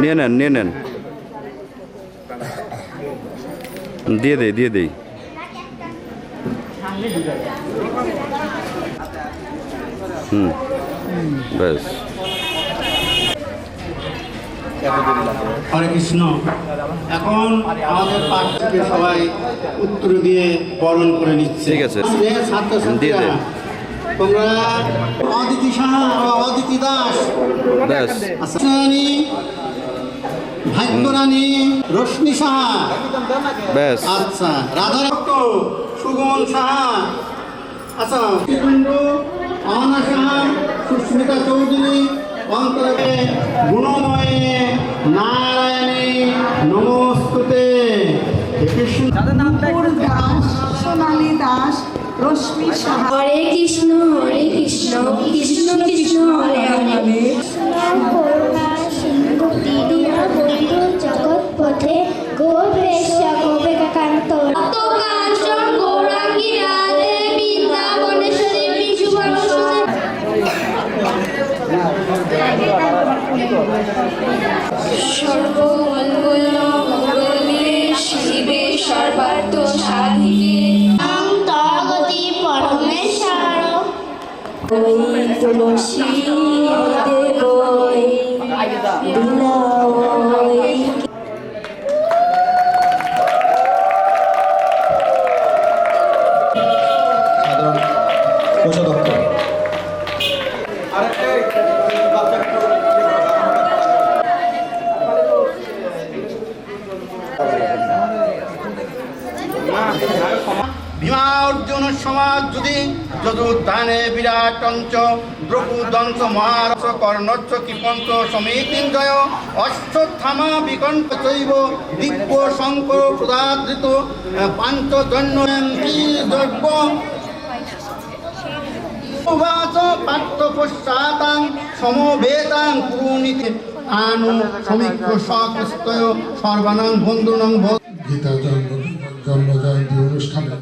নিয়ে নেন নিয়ে নেন। দিয়ে দেই দিয়ে দেই। হুম ব্যাস। হরে কৃষ্ণ। এখন আমাদের পাঠ থেকে সবাই উত্তর দিয়ে বরণ করে নিচ্ছে। ঠিক আছে। ছাত্রছাত্রীরা, তোমরা অদিতি সাহা অদিতি দাস। ব্যাস। রানী ভাগ্যরানী রশ্মি সাহা। ব্যাস। আচ্ছা রাধা রক্ত সুগমন সাহা। আচ্ছা অহনা সাহা সুস্মিতা চৌধুরী অন্তরে গুণময়ে নারায়ণী নমস্তুতে। সোনালী দাস রশ্মি সাহা। হরে কৃষ্ণ হরে কৃষ্ণ কৃষ্ণ কৃষ্ণ হরে হরে। সর্বমঙ্গল মঙ্গলে শিবে সর্বার্থ সাধিকে তগতি পরমেশ্বর তুলসী দেবই অর্জুন সমাজ যদি যদুদ্যানে বিরাটঞ্চ দ্রৌপদঞ্চ মহারস কৃপঞ্চ সমীতিঞ্জয় অশ্বত্থামা বিকণ্ঠ চৈব, দিব্য শঙ্কর প্রদাদৃত দ্রব্য? উবাচ পাঠ্য পশ্চাতাং সমবেতাং কুরুনীতি আনু সমীক্ষ সকস্তয় বন্ধুনং গীতা জন্ম জন্ম জয়ন্তী অনুষ্ঠানে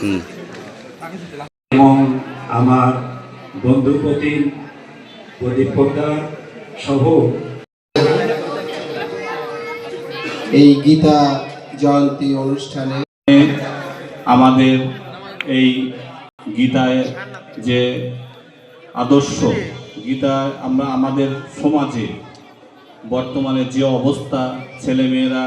এবং আমার বন্ধু প্রতিম প্রদীপ পোদ্দার সহ এই গীতা জয়ন্তী অনুষ্ঠানে আমাদের এই গীতায় যে আদর্শ গীতা আমরা আমাদের সমাজে বর্তমানে যে অবস্থা ছেলেমেয়েরা